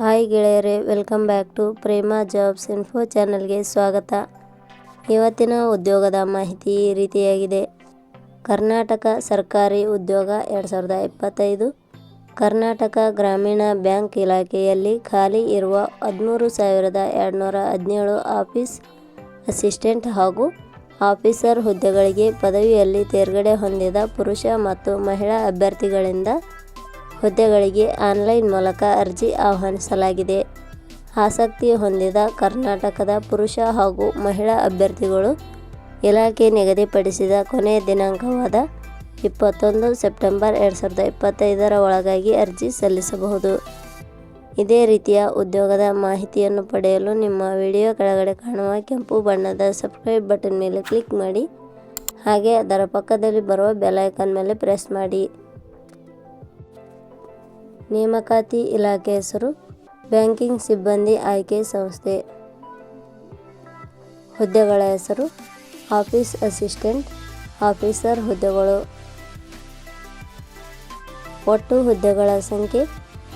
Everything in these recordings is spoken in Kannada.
ಗೆಳೆಯರೇ, welcome back to Prema jobs info ಚಾನಲ್ಗೆ ಸ್ವಾಗತ. ಇವತ್ತಿನ ಉದ್ಯೋಗದ ಮಾಹಿತಿ ಈ ರೀತಿಯಾಗಿದೆ. ಕರ್ನಾಟಕ ಸರ್ಕಾರಿ ಉದ್ಯೋಗ ಎರಡು ಸಾವಿರದ ಇಪ್ಪತ್ತೈದು. ಕರ್ನಾಟಕ ಗ್ರಾಮೀಣ ಬ್ಯಾಂಕ್ ಇಲಾಖೆಯಲ್ಲಿ ಖಾಲಿ ಇರುವ ಹದಿಮೂರು ಸಾವಿರದ ಎರಡುನೂರ ಹದಿನೇಳು ಆಫೀಸ್ ಅಸಿಸ್ಟೆಂಟ್ ಹಾಗೂ ಆಫೀಸರ್ ಹುದ್ದೆಗಳಿಗೆ ಪದವಿಯಲ್ಲಿ ತೇರ್ಗಡೆ ಹೊಂದಿದ ಪುರುಷ ಮತ್ತು ಮಹಿಳಾ ಅಭ್ಯರ್ಥಿಗಳಿಂದ ಹುದ್ದೆಗಳಿಗೆ ಆನ್ಲೈನ್ ಮೂಲಕ ಅರ್ಜಿ ಆಹ್ವಾನಿಸಲಾಗಿದೆ. ಆಸಕ್ತಿ ಹೊಂದಿದ ಕರ್ನಾಟಕದ ಪುರುಷ ಹಾಗೂ ಮಹಿಳಾ ಅಭ್ಯರ್ಥಿಗಳು ಇಲಾಖೆ ನಿಗದಿಪಡಿಸಿದ ಕೊನೆಯ ದಿನಾಂಕವಾದ ಇಪ್ಪತ್ತೊಂದು ಸೆಪ್ಟೆಂಬರ್ ಎರಡು ಸಾವಿರದ ಇಪ್ಪತ್ತೈದರ ಒಳಗಾಗಿ ಅರ್ಜಿ ಸಲ್ಲಿಸಬಹುದು. ಇದೇ ರೀತಿಯ ಉದ್ಯೋಗದ ಮಾಹಿತಿಯನ್ನು ಪಡೆಯಲು ನಿಮ್ಮ ವಿಡಿಯೋ ಕೆಳಗಡೆ ಕಾಣುವ ಕೆಂಪು ಬಣ್ಣದ ಸಬ್ಸ್ಕ್ರೈಬ್ ಬಟನ್ ಮೇಲೆ ಕ್ಲಿಕ್ ಮಾಡಿ, ಹಾಗೆ ಅದರ ಪಕ್ಕದಲ್ಲಿ ಬರುವ ಬೆಲ್ ಐಕಾನ್ ಮೇಲೆ ಪ್ರೆಸ್ ಮಾಡಿ. ನೇಮಕಾತಿ ಇಲಾಖೆ ಹೆಸರು, ಬ್ಯಾಂಕಿಂಗ್ ಸಿಬ್ಬಂದಿ ಆಯ್ಕೆ ಸಂಸ್ಥೆ. ಹುದ್ದೆಗಳ ಹೆಸರು, ಆಫೀಸ್ ಅಸಿಸ್ಟೆಂಟ್, ಆಫೀಸರ್ ಹುದ್ದೆಗಳು. ಒಟ್ಟು ಹುದ್ದೆಗಳ ಸಂಖ್ಯೆ,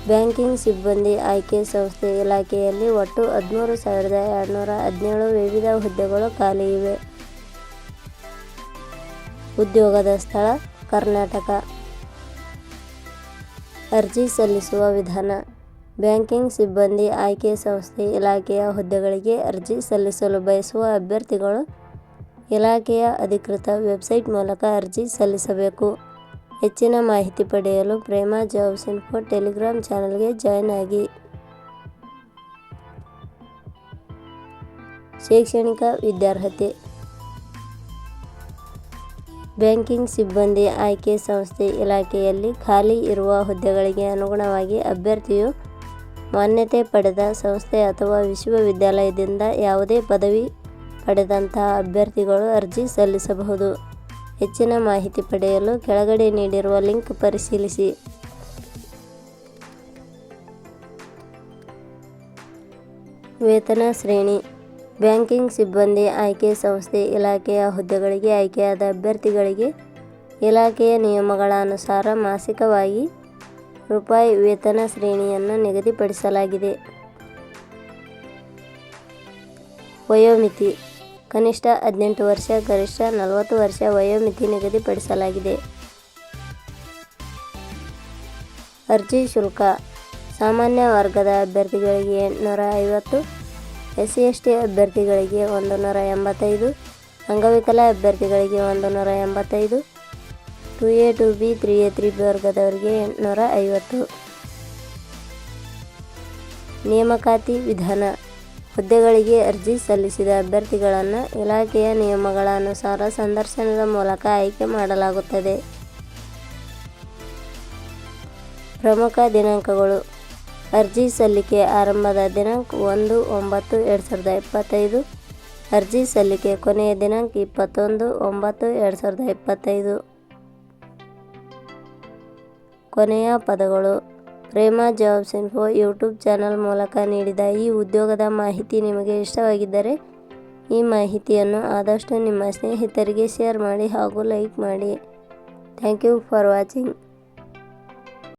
ಬ್ಯಾಂಕಿಂಗ್ ಸಿಬ್ಬಂದಿ ಆಯ್ಕೆ ಸಂಸ್ಥೆ ಇಲಾಖೆಯಲ್ಲಿ ಒಟ್ಟು ಹದಿಮೂರು ಸಾವಿರದ ಎರಡುನೂರ ಹದಿನೇಳು ವಿವಿಧ ಹುದ್ದೆಗಳು ಖಾಲಿ ಇವೆ. ಉದ್ಯೋಗದ ಸ್ಥಳ, ಕರ್ನಾಟಕ. ಅರ್ಜಿ ಸಲ್ಲಿಸುವ ವಿಧಾನ. ಬ್ಯಾಂಕಿಂಗ್ ಸಿಬ್ಬಂದಿ, ಆಯ್ಕೆ ಸಂಸ್ಥೆ, ಇಲಾಖೆಯ ಹುದ್ದೆಗಳಿಗೆ ಅರ್ಜಿ ಸಲ್ಲಿಸಲು ಬಯಸುವ ಅಭ್ಯರ್ಥಿಗಳು ಇಲಾಖೆಯ ಅಧಿಕೃತ ವೆಬ್ಸೈಟ್ ಮೂಲಕ ಅರ್ಜಿ ಸಲ್ಲಿಸಬೇಕು. ಹೆಚ್ಚಿನ ಮಾಹಿತಿ ಪಡೆಯಲು ಪ್ರೇಮಾ ಜಾಬ್ಸ್ ಇನ್ಫೋ ಟೆಲಿಗ್ರಾಮ್ ಚಾನಲ್ಗೆ ಜಾಯ್ನ್ ಆಗಿ. ಶೈಕ್ಷಣಿಕ ವಿದ್ಯಾರ್ಹತೆ ಬ್ಯಾಂಕಿಂಗ್ ಸಿಬ್ಬಂದಿ ಆಯ್ಕೆ ಸಂಸ್ಥೆ ಇಲಾಖೆಯಲ್ಲಿ ಖಾಲಿ ಇರುವ ಹುದ್ದೆಗಳಿಗೆ ಅನುಗುಣವಾಗಿ ಅಭ್ಯರ್ಥಿಯು ಮಾನ್ಯತೆ ಪಡೆದ ಸಂಸ್ಥೆ ಅಥವಾ ವಿಶ್ವವಿದ್ಯಾಲಯದಿಂದ ಯಾವುದೇ ಪದವಿ ಪಡೆದಂತಹ ಅಭ್ಯರ್ಥಿಗಳು ಅರ್ಜಿ ಸಲ್ಲಿಸಬಹುದು. ಹೆಚ್ಚಿನ ಮಾಹಿತಿ ಪಡೆಯಲು ಕೆಳಗಡೆ ನೀಡಿರುವ ಲಿಂಕ್ ಪರಿಶೀಲಿಸಿ. ವೇತನ ಶ್ರೇಣಿ ಬ್ಯಾಂಕಿಂಗ್ ಸಿಬ್ಬಂದಿ, ಆಯ್ಕೆ ಸಂಸ್ಥೆ, ಇಲಾಖೆಯ ಹುದ್ದೆಗಳಿಗೆ ಆಯ್ಕೆಯಾದ ಅಭ್ಯರ್ಥಿಗಳಿಗೆ ಇಲಾಖೆಯ ನಿಯಮಗಳ ಅನುಸಾರ ಮಾಸಿಕವಾಗಿ ರೂಪಾಯಿ ವೇತನ ಶ್ರೇಣಿಯನ್ನು ನಿಗದಿಪಡಿಸಲಾಗಿದೆ. ವಯೋಮಿತಿ. ಕನಿಷ್ಠ ಹದಿನೆಂಟು ವರ್ಷ, ಗರಿಷ್ಠ ನಲವತ್ತು ವರ್ಷ ವಯೋಮಿತಿ ನಿಗದಿಪಡಿಸಲಾಗಿದೆ. ಅರ್ಜಿ ಶುಲ್ಕ. ಸಾಮಾನ್ಯ ವರ್ಗದ ಅಭ್ಯರ್ಥಿಗಳಿಗೆ ಎಂಟುನೂರ ಐವತ್ತು ಎಸ್ ಸಿ ಎಸ್ ಟಿ ಅಭ್ಯರ್ಥಿಗಳಿಗೆ ಒಂದು ನೂರ ಎಂಬತ್ತೈದು, ಅಂಗವಿಕಲ ಅಭ್ಯರ್ಥಿಗಳಿಗೆ ಒಂದು ನೂರ ಎಂಬತ್ತೈದು two A two B three A three B ವರ್ಗದವರಿಗೆ ಎಂಟುನೂರ ಐವತ್ತು. ನೇಮಕಾತಿ ವಿಧಾನ. ಹುದ್ದೆಗಳಿಗೆ ಅರ್ಜಿ ಸಲ್ಲಿಸಿದ ಅಭ್ಯರ್ಥಿಗಳನ್ನು ಇಲಾಖೆಯ ನಿಯಮಗಳ ಅನುಸಾರ ಸಂದರ್ಶನದ ಮೂಲಕ ಆಯ್ಕೆ ಮಾಡಲಾಗುತ್ತದೆ. ಪ್ರಮುಖ ದಿನಾಂಕಗಳು. ಅರ್ಜಿ ಸಲ್ಲಿಕೆ ಆರಂಭದ ದಿನಾಂಕ ಒಂದು ಒಂಬತ್ತು ಎರಡು ಸಾವಿರದ ಇಪ್ಪತ್ತೈದು. ಅರ್ಜಿ ಸಲ್ಲಿಕೆ ಕೊನೆಯ ದಿನಾಂಕ ಇಪ್ಪತ್ತೊಂದು ಒಂಬತ್ತು ಎರಡು ಸಾವಿರದ ಇಪ್ಪತ್ತೈದು. ಕೊನೆಯ ಪದಗಳು. Prema jobs info YouTube channel ಮೂಲಕ ನೀಡಿದ ಈ ಉದ್ಯೋಗದ ಮಾಹಿತಿ ನಿಮಗೆ ಇಷ್ಟವಾಗಿದ್ದರೆ ಈ ಮಾಹಿತಿಯನ್ನು ಆದಷ್ಟು ನಿಮ್ಮ ಸ್ನೇಹಿತರಿಗೆ ಶೇರ್ ಮಾಡಿ ಹಾಗೂ ಲೈಕ್ ಮಾಡಿ. Thank you for watching.